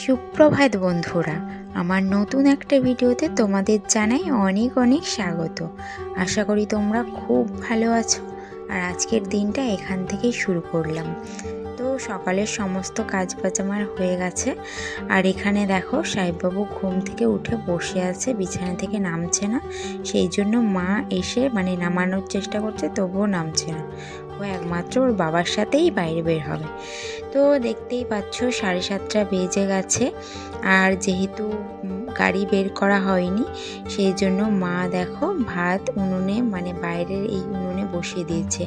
সুপ্রভাত বন্ধুরা, আমার নতুন একটা ভিডিওতে তোমাদের জানাই অনেক অনেক স্বাগত। আশা করি তোমরা খুব ভালো আছো। আর আজকের দিনটা এখান থেকেই শুরু করলাম। তো সকালের সমস্ত কাজ বাজ আমার হয়ে গেছে। আর এখানে দেখো, সাহেববাবু ঘুম থেকে উঠে বসে আছে, বিছানা থেকে নামছে না। সেই জন্য মা এসে মানে নামানোর চেষ্টা করছে, তবুও নামছে না। ও একমাত্র ওর বাবার সাথেই বাইরে বের হবে। তো দেখতেই পাচ্ছ সাড়ে সাতটা বেজে গেছে। আর যেহেতু গাড়ি বের করা হয়নি, সেই জন্য মা দেখো ভাত উনুনে মানে বাইরের এই উনুনে বসিয়ে দিয়েছে।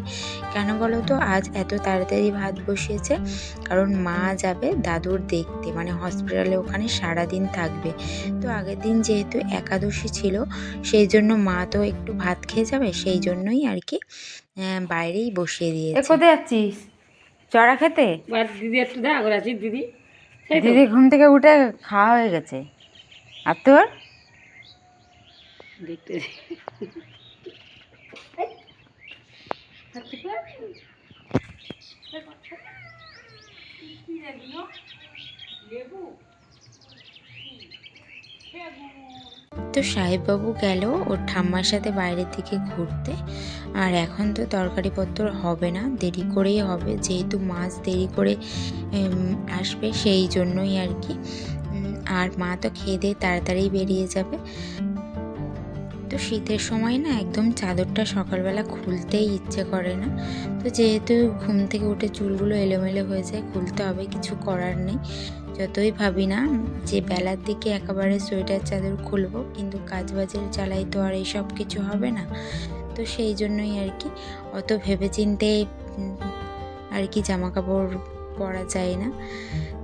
কেন বলো তো, আজ এত তাড়াতাড়ি ভাত বসিয়েছে, কারণ মা যাবে দাদুর দেখতে মানে হসপিটালে ওখানে সারা দিন থাকবে। তো আগের দিন যেহেতু একাদশী ছিল, সেই জন্য মা তো একটু ভাত খেয়ে যাবে, সেই জন্যই আর কি বাইরেই বসিয়ে দিয়েছে। কোথায় যাচ্ছিস? চড়া খেতে? দিদি একটু দেখা করে আছি দিদি। দিদি ঘুম থেকে উঠে খাওয়া হয়ে গেছে। আর তোর? দেখতে তো সাহেববাবু গেল ওর ঠাম্মার সাথে বাইরের দিকে ঘুরতে। আর এখন তো তরকারিপত্র হবে না, দেরি করেই হবে। যেহেতু মাছ দেরি করে আসবে সেই জন্যই আর কি। আর মা তো খেয়ে দিয়ে তাড়াতাড়ি বেরিয়ে যাবে। তো শীতের সময় না একদম চাদরটা সকালবেলা খুলতেই ইচ্ছে করে না। তো যেহেতু ঘুম থেকে উঠে চুলগুলো এলোমেলো হয়ে যায়, খুলতে হবে, কিছু করার নেই। যতই ভাবি না যে বেলার দিকে একেবারে সোয়েটার, চাদর খুলবো, কিন্তু কাজ বাজের চালাই তো আর এইসব কিছু হবে না। তো সেই জন্যই আর কি, অত ভেবে চিনতে আর কি জামা কাপড় পরা যায় না।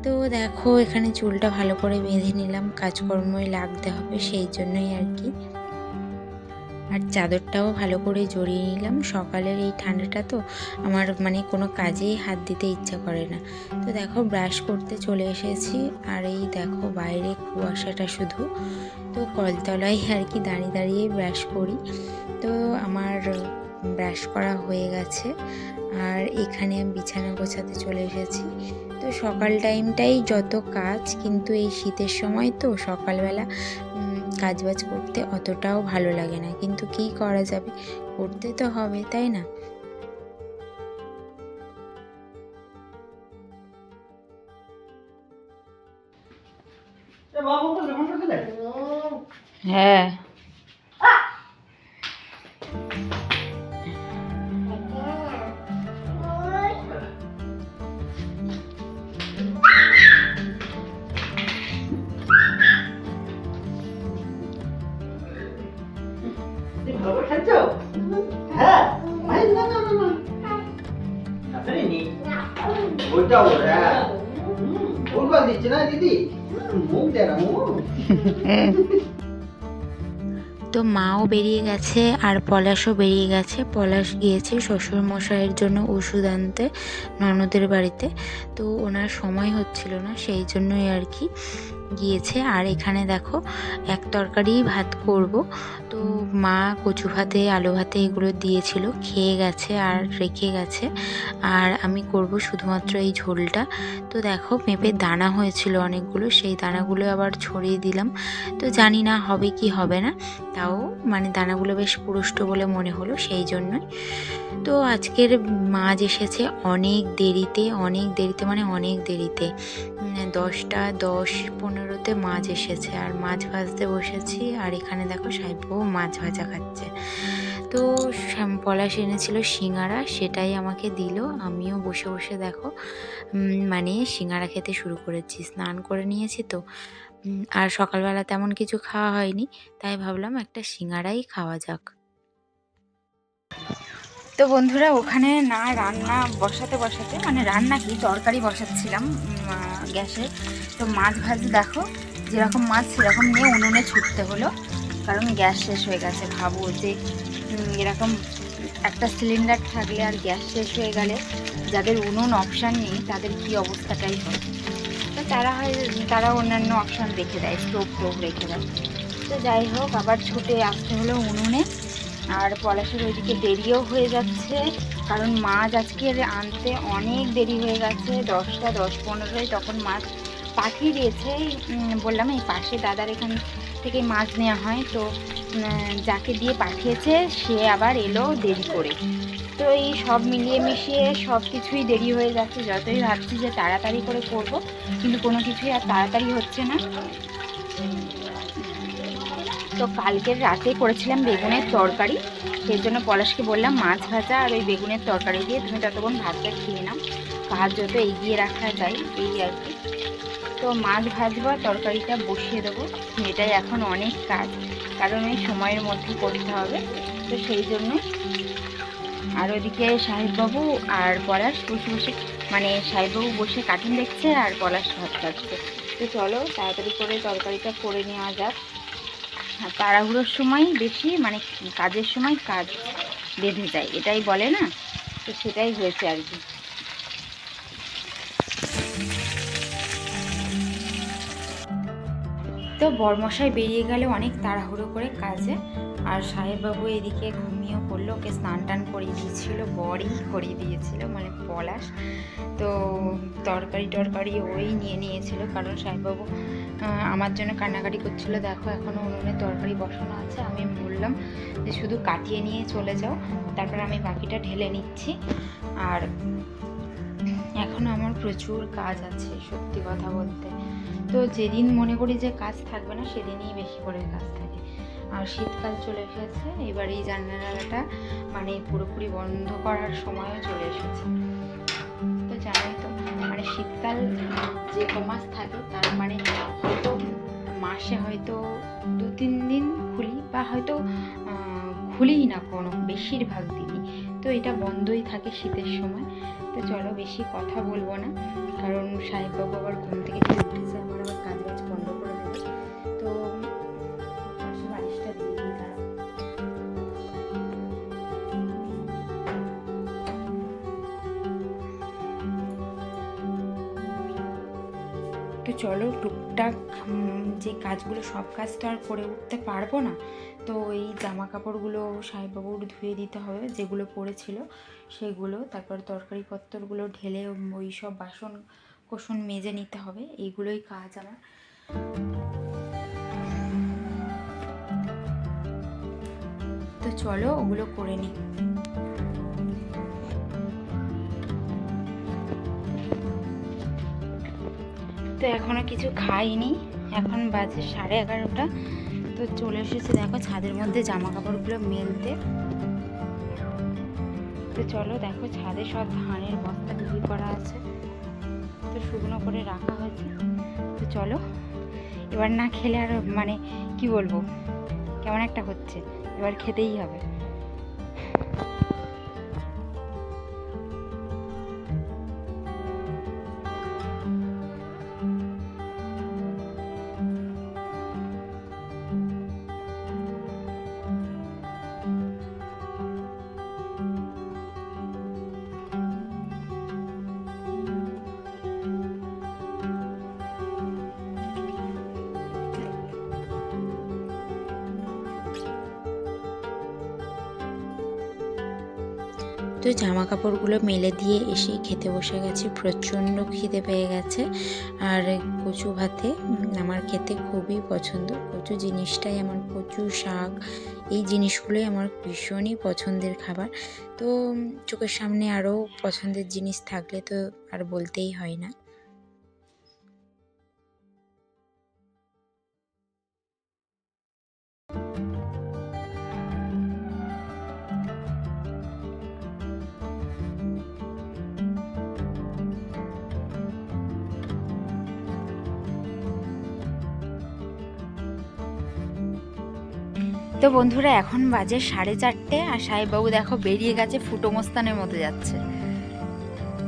তো দেখো, এখানে চুলটা ভালো করে বেঁধে নিলাম, কাজকর্মই লাগতে হবে, সেই জন্যই আর কি। আর চাদরটাও ভালো করে জড়িয়ে নিলাম। সকালের এই ঠান্ডাটা তো আমার মানে কোনো কাজেই হাত দিতে ইচ্ছা করে না। তো দেখো, ব্রাশ করতে চলে এসেছি। আর এই দেখো, বাইরে কুয়াশাটা শুধু। তো কলতলায় আর কি দাঁড়িয়ে দাঁড়িয়ে ব্রাশ করি। তো আমার ব্রাশ করা হয়ে গেছে। আর এখানে আমি বিছানা গোছাতে চলে এসেছি। তো সকাল টাইমটাই যত কাজ, কিন্তু এই শীতের সময় তো সকালবেলা কাজবাজ করতে অতটাও ভালো লাগে না। কিন্তু কি করা যাবে? করতে তো হবে তাই না? হ্যাঁ। তো মাও বেরিয়ে গেছে আর পলাশও বেরিয়ে গেছে। পলাশ গিয়েছে শ্বশুর মশাইয়ের জন্য ওষুধ আনতে ননদের বাড়িতে। তো ওনার সময় হচ্ছিল না, সেই জন্যই আর কি। গিয়েছে। আর এখানে দেখো, এক তরকারি ভাত করব। তো মা কচু ভাতে, আলু ভাতে এগুলো দিয়েছিল, খেয়ে গেছে আর রেখে গেছে। আর আমি করব শুধুমাত্র এই ঝোলটা। তো দেখো পেঁপের দানা হয়েছিল অনেকগুলো, সেই দানাগুলো আবার ছড়িয়ে দিলাম। তো জানি না হবে কি হবে না, তাও মানে দানাগুলো বেশ পুরুষ্ট বলে মনে হলো সেই জন্যই। তো আজকের মাছ এসেছে অনেক দেরিতে অনেক দেরিতে মানে অনেক দেরিতে। দশটা দশ পনেরোতে মাছ এসেছে, আর মাছ ভাজতে বসেছি, আর এখানে দেখো সাহেবও মাছ ভাজা খাচ্ছে। তো পলাশ এনেছিল সিঙ্গারা, সেটাই আমাকে দিল, আমিও বসে বসে দেখো মানে সিঙ্গারা খেতে শুরু করেছি, স্নান করে নিয়েছি তো। আর সকালবেলা তেমন কিছু খাওয়া হয়নি, তাই ভাবলাম একটা সিঙ্গারাই খাওয়া যাক। তো বন্ধুরা, ওখানে না রান্না বসাতে বসাতে মানে রান্না কি, তরকারি বসাচ্ছিলাম গ্যাসে। তো মাছ ভাজি দেখো, যেরকম মাছ সেরকম নিয়ে উনুনে ছুটতে হলো, কারণ গ্যাস শেষ হয়ে গেছে। ভাবো যে এরকম একটা সিলিন্ডার থাকলে আর গ্যাস শেষ হয়ে গেলে যাদের উনুন অপশান নেই, তাদের কি অবস্থাটাই হয় তো তারা হয়, তারা অন্যান্য অপশান রেখে দেয় স্টোভ টোভ রেখে দেয়। তো যাই হোক, আবার ছুটে আসতে হলো উনুনে। আর পলাশের ওইদিকে দেরিও হয়ে যাচ্ছে, কারণ মাছ আজকে আনতে অনেক দেরি হয়ে গেছে, দশটা, দশ পনেরোই তখন মাছ পাঠিয়ে দিয়েছে। বললাম, এই পাশে দাদার এখান থেকে মাছ নেওয়া হয়। তো যাকে দিয়ে পাঠিয়েছে, সে আবার এলো দেরি করে। তো এই সব মিলিয়ে মিশিয়ে সব কিছুই দেরি হয়ে যাচ্ছে। যতই ভাবছি যে তাড়াতাড়ি করে করব, কিন্তু কোনো কিছুই আর তাড়াতাড়ি হচ্ছে না। তো কালকের রাতে করেছিলাম বেগুনের তরকারি। সেই জন্য পলাশকে বললাম, মাছ ভাজা আর ওই বেগুনের তরকারি দিয়ে তুমি ততক্ষণ ভাতটা খেয়ে নাও। কাজ যত এগিয়ে রাখা যায়, এই আর কি। তো মাছ ভাজবো, তরকারিটা বসিয়ে দেবো। এটাই এখন অনেক কাজ, কারণ ওই সময়ের মধ্যে করতে হবে। তো সেই জন্য আর ওদিকে সাহেববাবু আর পলাশ বসে বসে মানে সাহেববাবু বসে কার্টুন দেখছে আর পলাশ ভাত খাচ্ছে। তো চলো, তাড়াতাড়ি করে তরকারিটা করে নেওয়া যাক। আর তাড়াহুড়োর সময় বেশি মানে কাজের সময় কাজ বেঁধে যায়, এটাই বলে না? তো সেটাই হয়েছে আর কি। তো বরমশাই বেরিয়ে গেলে অনেক তাড়াহুড়ো করে কাজে। আর সাহেববাবু এদিকে ঘুমিয়েও পড়ল, ওকে স্নান টান করিয়ে দিয়েছিল, বরই করিয়ে দিয়েছিল মানে পলাশ। তো তরকারি টরকারি ওই নিয়ে নিয়েছিল, কারণ সাহেববাবু আমার জন্য কান্নাকাটি করছিল, দেখো এখনও উনুনে তরকারি বসানো আছে। আমি বললাম যে, শুধু কাটিয়ে নিয়ে চলে যাও, তারপর আমি বাকিটা ঢেলে নিচ্ছি। আর এখনও আমার প্রচুর কাজ আছে, সত্যি কথা বলতে। তো যেদিন মনে করি যে কাজ থাকবে না, সেদিনই বেশি করে কাজ থাকে। আর শীতকাল চলে এসেছে, এবার এই জানালাটা মানে পুরোপুরি বন্ধ করার সময়ও চলে এসেছে। তো জানোই তো মানে শীতকাল যে কমাস থাকে, তার মানে হয়তো মাসে হয়তো দু, তিন দিন খুলি বা হয়তো খুলিই না কোনো, বেশিরভাগ দিনই। তো এটা বন্ধই থাকে শীতের সময়। তো চলো বেশি কথা বলব না কারণ সাহেব বাবু আবার ঘুম থেকে তো চলো টুকটাক যে কাজগুলো সব কাজ তো আর করে উঠতে পারব না, তো এই জামা কাপড়গুলো সাহেববাবুর ধুয়ে দিতে হবে, যেগুলো পড়েছিল সেগুলো, তারপর তরকারি পত্তরগুলো ঢেলে ওই সব বাসন কোসন মেজে নিতে হবে, এইগুলোই কাজ আমার। তো চলো ওগুলো করে নিই। তো এখনও কিছু খাইনি। এখন বাজে সাড়ে এগারোটা। তো চলে এসেছে দেখো ছাদের মধ্যে জামা কাপড়গুলো মেলতে। তো চলো দেখো ছাদে সব ধানের বস্তা বিক্রি করা আছে। তো শুকনো করে রাখা হয়েছে। তো চলো, এবার না খেলে আর মানে কি বলব? কেমন একটা হচ্ছে। এবার খেতেই হবে। তো জামা কাপড়গুলো মেলে দিয়ে এসে খেতে বসে গেছি। প্রচণ্ড খিদে পেয়ে গেছে। আর কচু ভাতে আমার খেতে খুবই পছন্দ। কচু জিনিসটাই আমার, কচু শাক, এই জিনিসগুলোই আমার ভীষণই পছন্দের খাবার। তো চোখের সামনে আরও পছন্দের জিনিস থাকলে তো আর বলতেই হয় না। তো বন্ধুরা, এখন বাজে সাড়ে চারটে আর সাহেববাবু দেখো বেরিয়ে গেছে ফুটো মোস্তানের মতো যাচ্ছে।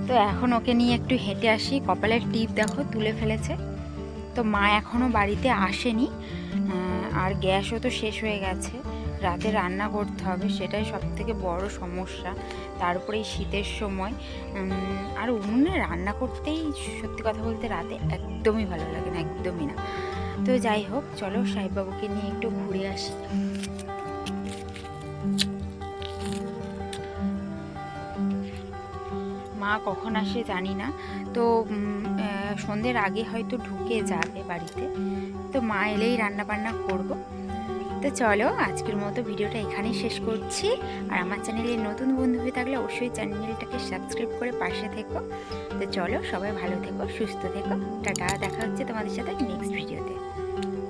তো এখন ওকে নিয়ে একটু হেঁটে আসি। কপালের টিপ দেখো, তুলে ফেলেছে। তো মা এখনও বাড়িতে আসেনি। আর গ্যাসও তো শেষ হয়ে গেছে। রাতে রান্না করতে হবে, সেটাই সব থেকে বড় সমস্যা। তারপরে এই শীতের সময়। আর উনুনে রান্না করতেই সত্যি কথা বলতে রাতে একদমই ভালো লাগে না, একদমই না। তো যাই হোক, চলো সাহেববাবুকে নিয়ে একটু ঘুরে আসি। মা কখন আসে জানি না। তো সন্ধ্যের আগে হয়তো ঢুকে যাবে বাড়িতে। তো মা এলেই রান্না বান্না করব। তো চলো, আজকের মতো ভিডিওটা এখানেই শেষ করছি। আর আমার চ্যানেলে নতুন বন্ধু হয়ে থাকলে অবশ্যই চ্যানেলটাকে সাবস্ক্রাইব করে পাশে থেকো। তো চলো, সবাই ভালো থেকো, সুস্থ থেকো। টাটা, দেখা হচ্ছে তোমাদের সাথে নেক্সট ভিডিওতে।